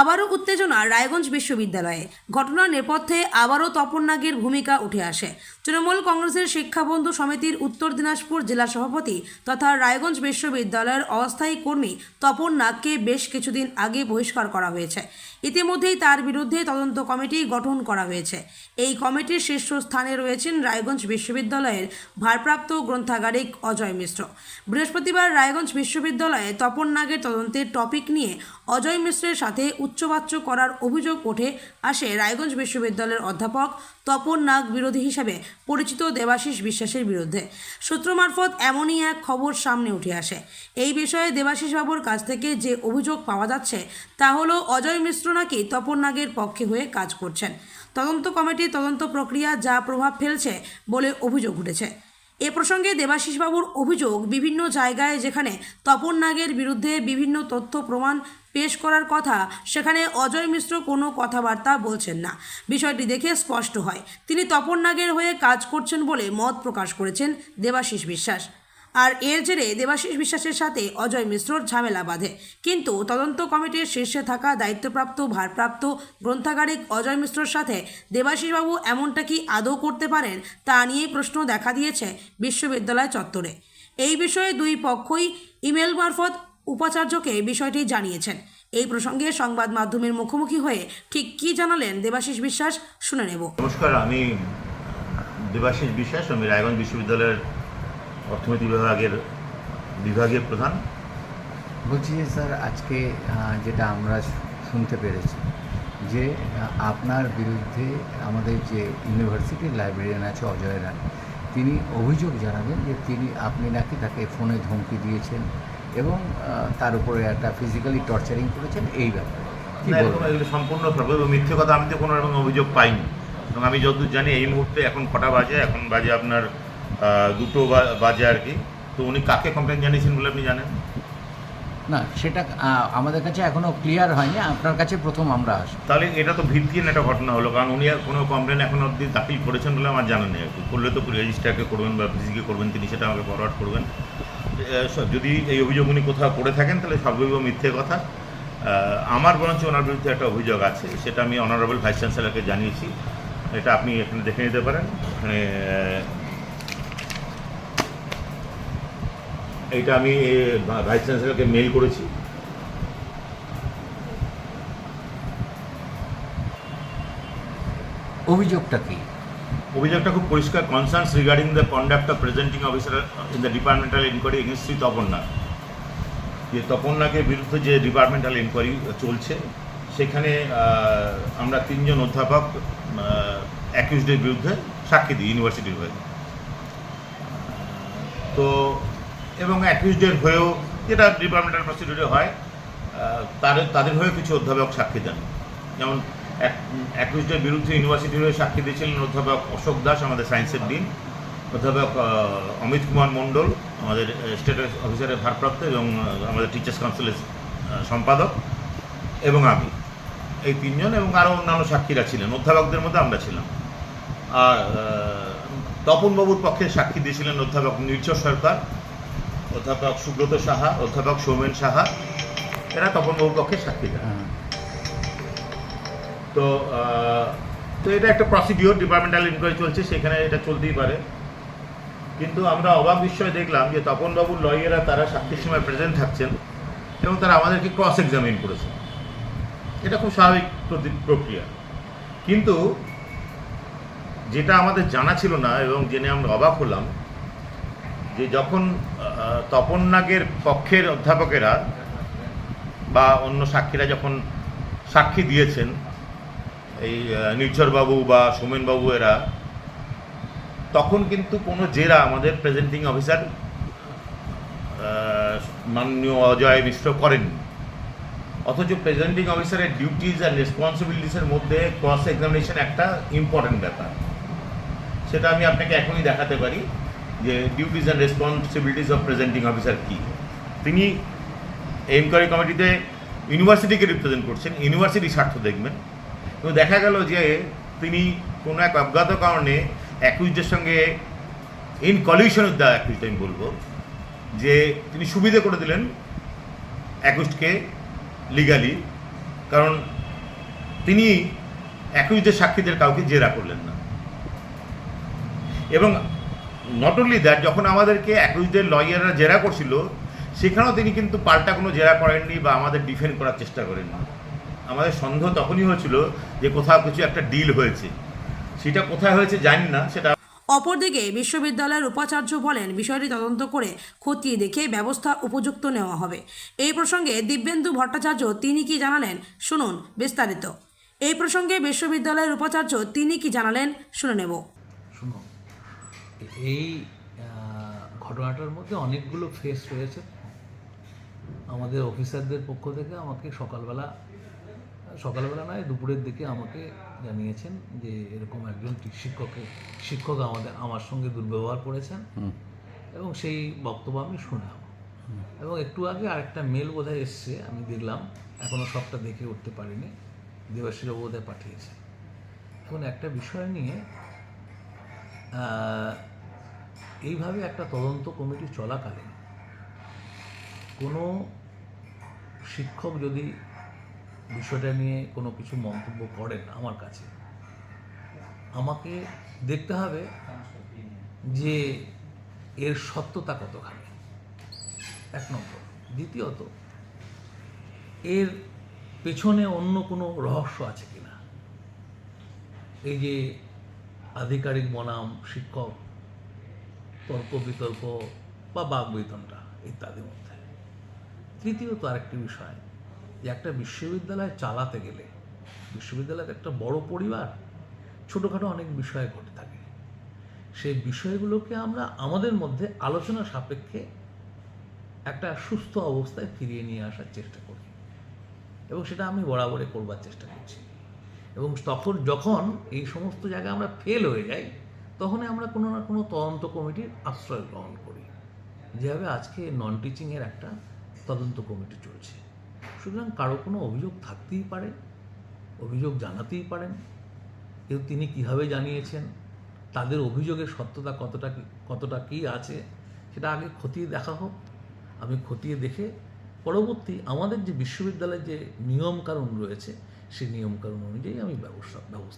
আবারও উত্তেজনা রায়গঞ্জ বিশ্ববিদ্যালয়ে। ঘটনার নেপথ্যে আবারও তপন নাগের ভূমিকা উঠে আসে। তৃণমূল কংগ্রেসের শিক্ষাবন্ধু সমিতির উত্তর দিনাজপুর জেলা সভাপতি তথা রায়গঞ্জ বিশ্ববিদ্যালয়ের অস্থায়ী কর্মী তপন নাগকে বেশ কিছুদিন আগে বহিষ্কার করা হয়েছে। ইতিমধ্যেই তার বিরুদ্ধে তদন্ত কমিটি গঠন করা হয়েছে। এই কমিটির শীর্ষ স্থানে রয়েছেন রায়গঞ্জ বিশ্ববিদ্যালয়ের ভারপ্রাপ্ত গ্রন্থাগারিক অজয় মিশ্র। বৃহস্পতিবার রায়গঞ্জ বিশ্ববিদ্যালয়ে তপন নাগের তদন্তের টপিক নিয়ে অজয় মিশ্রের সাথে উচ্চবাচ্য করার অভিযোগ ওঠে আসে রায়গঞ্জ বিশ্ববিদ্যালয়ের অধ্যাপক তপন নাগ বিরোধী হিসেবে পরিচিত দেবাশিস বিশ্বাসের বিরুদ্ধে। সূত্র মারফত এমনই এক খবর সামনে উঠে আসে। এই বিষয়ে দেবাশিস বাবুর কাছ থেকে যে অভিযোগ পাওয়া যাচ্ছে, তা হলো অজয় মিশ্র নাকি তপন নাগের পক্ষে হয়ে কাজ করছেন। তদন্ত কমিটির তদন্ত প্রক্রিয়া যা প্রভাব ফেলছে বলে অভিযোগ উঠেছে। এ প্রসঙ্গে দেবাশিসবাবুর অভিযোগ বিভিন্ন জায়গায় যেখানে তপন নাগের বিরুদ্ধে বিভিন্ন তথ্য প্রমাণ পেশ করার কথা, সেখানে অজয় মিশ্র কোনো কথাবার্তা বলছেন না। বিষয়টি দেখে স্পষ্ট হয়। তিনি তপন নাগের হয়ে কাজ করছেন বলে মত প্রকাশ করেছেন দেবাশিস বিশ্বাস। আর এর জেরে দেবাশিস বিশ্বাসের সাথে অজয় মিশ্রর ঝামেলা বাঁধে। কিন্তু তদন্ত কমিটির শীর্ষে থাকা দায়িত্বপ্রাপ্ত, ভারপ্রাপ্ত গ্রন্থাগারিক অজয় মিশ্রর সাথে দেবাশিসবাবু এমনটা কি আদৌ করতে পারেন, তা নিয়েই প্রশ্ন দেখা দিয়েছে বিশ্ববিদ্যালয় চত্বরে। এই বিষয়ে দুই পক্ষই ইমেল মারফত উপাচার্যকে বিষয়টি জানিয়েছেন। এই প্রসঙ্গে সংবাদ মাধ্যমের মুখোমুখি হয়ে ঠিক কী জানালেন দেবাশিস বিশ্বাস শুনে নেব। নমস্কার আমি দেবাশিস বিশ্বাস আমি রায়গঞ্জ বিশ্ববিদ্যালয়ের অর্থনীতি বিভাগের বিভাগীয় প্রধান। বলছি যে স্যার আজকে যেটা আমরা শুনতে পেরেছি যে আপনার বিরুদ্ধে আমাদের যে ইউনিভার্সিটির লাইব্রেরিয়ান আছে অজয় রায় তিনি অভিযোগ জানাবেন যে তিনি আপনি নাকি তাকে ফোনে ধমকি দিয়েছেন। এবং তার উপরে একটা ফিজিক্যালি টর্চারিং করেছেন এই ব্যাপারে। এগুলো সম্পূর্ণ মিথ্যে কথা আমি তো কোনো রকম অভিযোগ পাইনি। এবং আমি যতদূর জানি এই মুহূর্তে এখন কটা বাজে এখন বাজে আপনার দুটো বাজে আর কি। তো উনি কাকে কমপ্লেন জানিয়েছেন বলে আপনি জানেন? না সেটা আমাদের কাছে এখনও ক্লিয়ার হয়নি আপনার কাছে প্রথম আমরা আসি তাহলে এটা তো ভিত্তিহীন একটা ঘটনা হলো কারণ উনি আর কোনো কমপ্লেন এখন অবধি দাখিল করেছেন বলে আমার জানা নেই আর কি। করলে তো রেজিস্টারকে করবেন বা ফিজিকে করবেন তিনি সেটা আমাকে ফরওয়ার্ড করবেন। যদি এই অভিযোগ উনি কোথাও করে থাকেন, তাহলে সর্বৈব মিথ্যে কথা। আমার বরঞ্চ ওনার বিরুদ্ধে একটা অভিযোগ আছে, সেটা আমি অনারেবল ভাইস চ্যান্সেলারকে জানিয়েছি। এটা আপনি এখানে দেখে নিতে পারেন। এখানে এইটা আমি ভাইস চ্যান্সেলারকে মেল করেছি। অভিযোগটা কি? অভিযোগটা খুব পরিষ্কার concerns regarding the conduct of presenting officer in the departmental inquiry against Shri Tapanna যে তপন্নাকের বিরুদ্ধে যে ডিপার্টমেন্টাল ইনকোয়ারি চলছে, সেখানে আমরা তিনজন অধ্যাপক অ্যাকিউজডের বিরুদ্ধে সাক্ষী দিই ইউনিভার্সিটির হয়ে। তো, এবং অ্যাকিউজডের হয়েও যেটা ডিপার্টমেন্টাল প্রসিডিউরে হয় তাদের তাদের হয়েও কিছু অধ্যাপক সাক্ষী দেন। যেমন অ্যাকিউজডের বিরুদ্ধে ইউনিভার্সিটি হয়ে সাক্ষী দিয়েছিলেন অধ্যাপক অশোক দাস আমাদের সায়েন্সের ডিন অধ্যাপক অমিত কুমার মণ্ডল আমাদের স্টেট অফিসারের ভারপ্রাপ্ত এবং আমাদের টিচার্স কাউন্সিলের সম্পাদক এবং আমি। এই তিনজন এবং আরও অন্যান্য সাক্ষীরা ছিলেন অধ্যাপকদের মধ্যে আমরা ছিলাম। আর তপনবাবুর পক্ষে সাক্ষী দিয়েছিলেন অধ্যাপক নির্ঝর সরকার অধ্যাপক সুব্রত সাহা অধ্যাপক সৌমেন সাহা এরা তপনবাবুর পক্ষে সাক্ষী দেন। হ্যাঁ। তো তো এটা একটা প্রসিডিওর ডিপার্টমেন্টাল ইনকোয়ারি চলছে, সেখানে এটা চলতেই পারে। কিন্তু আমরা অবাক বিষয় দেখলাম যে তপনবাবুর লয়াররা তারা সাক্ষীর সময় প্রেজেন্ট থাকছেন এবং তারা আমাদেরকে ক্রস এক্সামিন করেছে এটা খুব স্বাভাবিক প্রক্রিয়া। কিন্তু যেটা আমাদের জানা ছিল না এবং জেনে আমরা অবাক হলাম, যে যখন তপন নাগের পক্ষের অধ্যাপকেরা বা অন্য সাক্ষীরা যখন সাক্ষী দিয়েছেন এই নির্ঝরবাবু বা সোমেনবাবু এরা, তখন কিন্তু কোনো জেরা আমাদের প্রেজেন্টিং অফিসার মাননীয় অজয় মিশ্র করেননি। অথচ প্রেজেন্টিং অফিসারের ডিউটিজ অ্যান্ড রেসপন্সিবিলিটিসের মধ্যে ক্রস এক্সামিনেশন একটা ইম্পর্টেন্ট ব্যাপার। সেটা আমি আপনাকে এখনই দেখাতে পারি যে duties and responsibilities of presenting officer কী। তিনি এনকোয়ারি কমিটিতে ইউনিভার্সিটিকে রিপ্রেজেন্ট করছেন ইউনিভার্সিটি স্বার্থ দেখবেন। তো দেখা গেল যে তিনি কোনো এক অজ্ঞাত কারণে অ্যাকুইজদের সঙ্গে ইন কলিউশন উইথ দ্য আমি বলব, যে তিনি সুবিধে করে দিলেন অ্যাকুইজকে লিগালি কারণ তিনি অ্যাকুইজের সাক্ষীদের কাউকে জেরা করলেন না। এবং নট অনলি দ্যাট যখন আমাদেরকে অ্যাকুইজদের লয়াররা জেরা করছিল, সেখানেও তিনি কিন্তু পাল্টা কোনো জেরা করেননি বা আমাদের ডিফেন্ড করার চেষ্টা করেননি। আমাদের সন্দেহ তখনই হয়েছিল যে কোথাও কিছু একটা ডিল হয়েছে। সেটা কোথায় হয়েছে জানি না সেটা অপরদিকে বিশ্ববিদ্যালয়ের উপাচার্য বলেন বিষয়টি তদন্ত করে খতিয়ে দেখে ব্যবস্থা উপযুক্ত নেওয়া হবে। এই প্রসঙ্গে দিব্যেন্দু ভট্টাচার্য তিনি কি জানালেন শুনুন বিস্তারিত। এই প্রসঙ্গে বিশ্ববিদ্যালয়ের উপাচার্য তিনি কি জানালেন শুনে নেব। শুনো এই আহ, ঘটনাটার মধ্যে অনেকগুলো ফেস রয়েছে। আমাদের অফিসারদের পক্ষ থেকে আমাকে সকালবেলা সকালবেলা নয় দুপুরের দিকে আমাকে জানিয়েছেন যে এরকম একজন টি- শিক্ষকে শিক্ষক আমাদের আমার সঙ্গে দুর্ব্যবহার করেছেন এবং সেই বক্তব্য আমি শুনলাম। এবং একটু আগে আরেকটা মেল বোধহয় এসছে আমি দেখলাম এখনও সবটা দেখে উঠতে পারিনি দেবাশীর বোধহয় পাঠিয়েছে এখন একটা বিষয় নিয়ে এইভাবে একটা তদন্ত কমিটি চলাকালীন কোনো শিক্ষক যদি বিষয়টা নিয়ে কোনো কিছু মন্তব্য করেন আমার কাছে। আমাকে দেখতে হবে যে এর সত্যতা কতখানি। এক নম্বর। দ্বিতীয়ত, এর পেছনে অন্য কোনো রহস্য আছে কিনা? এই যে আধিকারিক বনাম, শিক্ষক, তর্ক বিতর্ক বা বাক বেতনটা ইত্যাদির মধ্যে। তৃতীয়ত আরেকটি বিষয় যে একটা বিশ্ববিদ্যালয় চালাতে গেলে বিশ্ববিদ্যালয় একটা বড় পরিবার, ছোটোখাটো অনেক বিষয় ঘটে থাকে। সেই বিষয়গুলোকে আমরা আমাদের মধ্যে আলোচনা সাপেক্ষে একটা সুস্থ অবস্থায় ফিরিয়ে নিয়ে আসার চেষ্টা করি। এবং সেটা আমি বরাবরে করবার চেষ্টা করছি। এবং তখন যখন এই সমস্ত জায়গায় আমরা ফেল হয়ে যাই, তখনই আমরা কোনো না কোনো তদন্ত কমিটির আশ্রয় গ্রহণ করি। যেভাবে আজকে নন টিচিংয়ের একটা তদন্ত কমিটি চলছে। সুতরাং কারও কোনো অভিযোগ থাকতেই পারে, অভিযোগ জানাতেই পারেন। কিন্তু তিনি কীভাবে জানিয়েছেন? তাদের অভিযোগের সত্যতা কতটা কতটা কী আছে, সেটা আগে খতিয়ে দেখা হোক। আমি খতিয়ে দেখে পরবর্তী আমাদের যে বিশ্ববিদ্যালয়ের যে নিয়মকানুন রয়েছে, সেই নিয়মকানুন অনুযায়ী আমি ব্যবস্থা ব্যবস্থা